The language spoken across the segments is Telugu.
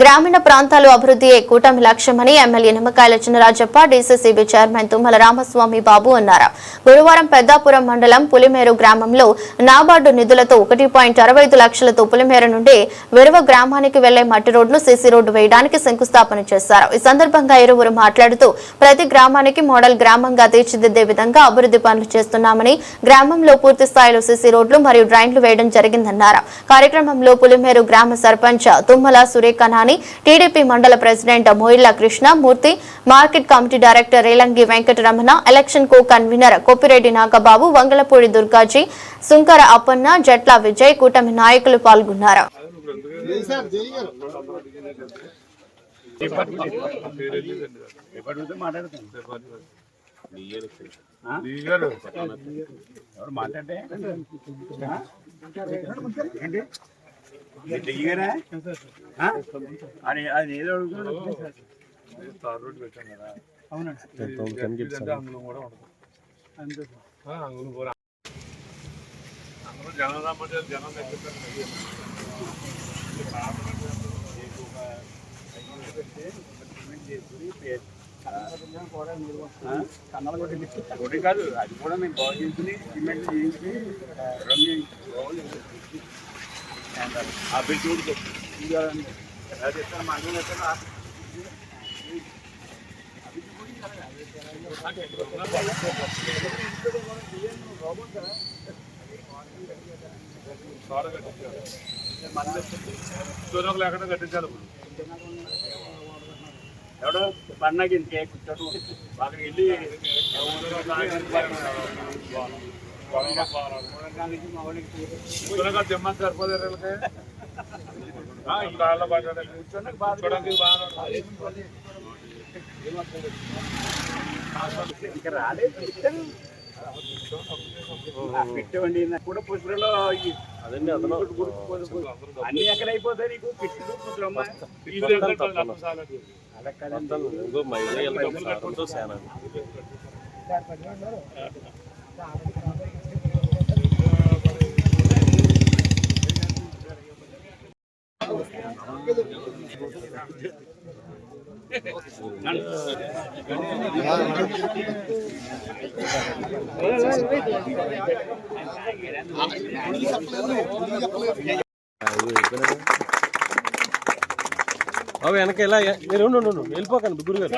గ్రామీణ ప్రాంతాలు అభివృద్ధియే కూటమి లక్ష్యమని MLA Nimmakayala Chinarajappa DCCB chairman Tummala Ramaswamy Babu అన్నారు. గురువారం పెద్దాపురం మండలం పులిమేరు గ్రామంలో నాబార్డు నిధులతో ఒకటి పాయింట్ అరవై ఐదు లక్షలతో పులిమేర నుండి విరువ గ్రామానికి వెళ్ళే మట్టి రోడ్ను సీసీ రోడ్డు వేయడానికి శంకుస్థాపన చేశారు. ఈ సందర్భంగా ఇరువురు మాట్లాడుతూ ప్రతి గ్రామానికి మోడల్ గ్రామంగా తీర్చిదిద్దే విధంగా అభివృద్ధి పనులు చేస్తున్నామని గ్రామంలో పూర్తి స్థాయిలో సీసీ రోడ్లు మరియు డ్రైన్లు వేయడం జరిగిందన్నారు. కార్యక్రమంలో పులిమేరు గ్రామ సర్పంచ్ తుమ్మల సురేఖ నాని టీడీపీ మండల president Moilla Krishnamurthy market committee director Relangi Venkataramana election co convener Koppireddy Nagababu Vangalapudi Durgaji Sunkara Appanna Jatla Vijay కూటమి నాయకులు పాల్గొన్నారు. ఎప్పటితో మాట్లాడుతాను ఎవరు మాట్లాడితే ఏంటి దిగారా అది అది ఏదో అడుగుతున్నాడు. అవునండి. జనం రమ్మంటే జనం ఒకటి కాదు అది కూడా మేము బాగు చేసుకుని సిమెంట్ చేయించుకుని రంగు ఆ బిల్ చూడు చెప్తాను మా అన్న చెప్తాను లేకుండా కట్టించాలి. ఎవడో పండగ ఇంకే కూర్చోడు వాళ్ళకి వెళ్ళి తెమ్మని వీళ్ళకి కాళ్ళ కూర్చోడానికి పెట్టవండి కూడా అదండి అతను అన్ని ఎక్కడ అయిపోతాయి నీకు పిట్లు. అలా కదండి అవి వెనక ఇలా మీరు ఉండు, ఉండు, ఉండు. వెళ్ళిపోకండి గురుగారు.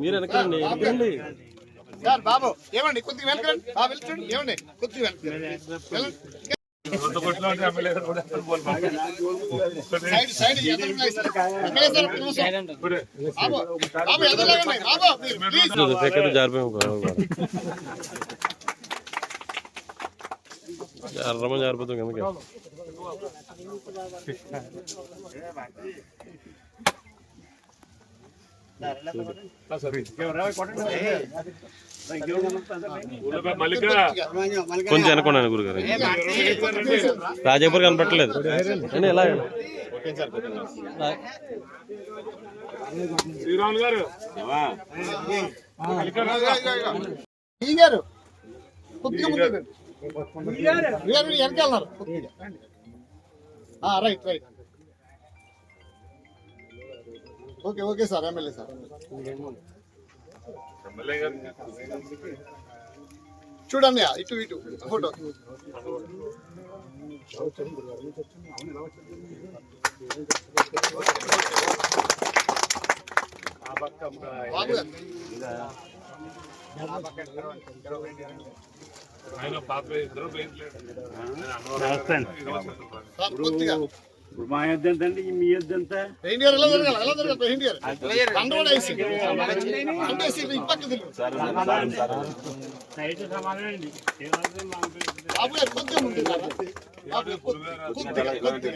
మీరు వెనకండి వెనకండి. సార్ బాబు ఏమండి? కొద్దిగా వెనకండి. బాబు వెళ్ళండి ఏమండి? కొద్దిగా వెనకండి. जो देखा तो हजार रुपये होगा हजार रमन हजार रुपये तो क्या కొంచెం వెనకొండండి గురుగారు. రాజాపూర్ కనపట్టలేదు ఏంటి ఎలా Sriramulu garu. Garu. వెనకాలన్నారు right right. Okay okay sir MLA sir. చూడండి ఇటు ఇటు ఫోటో. ఆయన పాప ఇద్దరు ఇప్పుడు మా యొద్ద ఎంత అండి మీ యొద్ద ఎంత? పెయింట్ గారు ఎలా జరగాలి